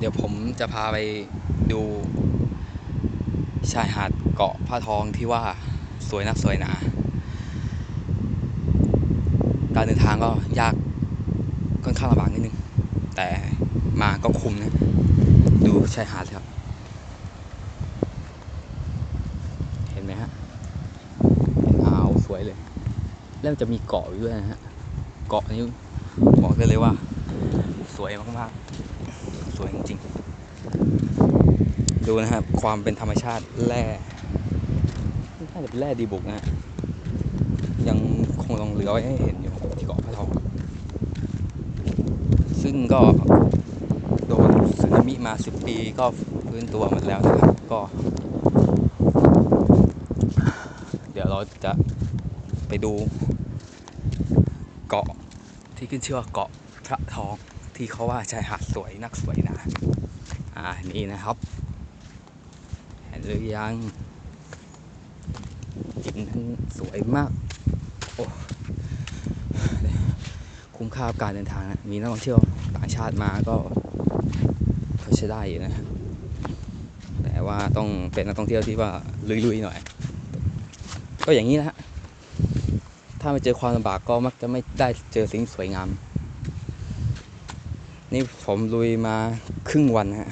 เดี๋ยวผมจะพาไปดูชายหาดเกาะผ้าทองที่ว่าสวยนักสวยหนา การเดินทางก็ยากค่อนข้างลำบากนิดนึง แต่มาก็คุ้มนะ ดูชายหาดสิครับ เห็นไหมฮะเป็นอ่าวสวยเลย แล้วมันจะมีเกาะอยู่ด้วยนะฮะ เกาะนี้บอกได้เลยว่า สวยมากๆ วยจริงๆ ดูนะครับ ความเป็นธรรมชาติแร่น่าจะเป็นแร่ดีบุกนะฮะยังคงลงเหลือไว้ให้เห็นอยู่ที่เกาะพระทอง ซึ่งก็โดนสึนามิมา10ปีก็ฟื้นตัวหมดแล้วนะครับ ก็ เดี๋ยวเราจะไปดูเกาะที่ขึ้นชื่อว่าเกาะพระทอง ที่เขาว่าชายหาดสวยนักสวยนะอ่านี่นะครับ เห็นหรือยังหินนั้นสวยมากโอ้คุ้มค่ากับการเดินทางนะมีนักท่องเที่ยวต่างชาติมาก็เขาใช้ได้อยู่นะแต่ว่าต้องเป็นนักท่องเที่ยวที่ว่าลุยๆหน่อย ก็อย่างนี้นะฮะถ้าไม่เจอความลำบากก็มักจะไม่ได้เจอสิ่งสวยงาม นี่ผมลุยมาครึ่งวันฮะ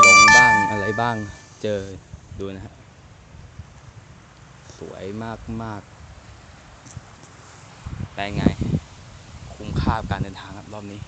หลงบ้างอะไรบ้างเจอดูนะฮะ สวยมากมากๆแต่ไง คุ้มค่ากับการเดินทางครับรอบนี้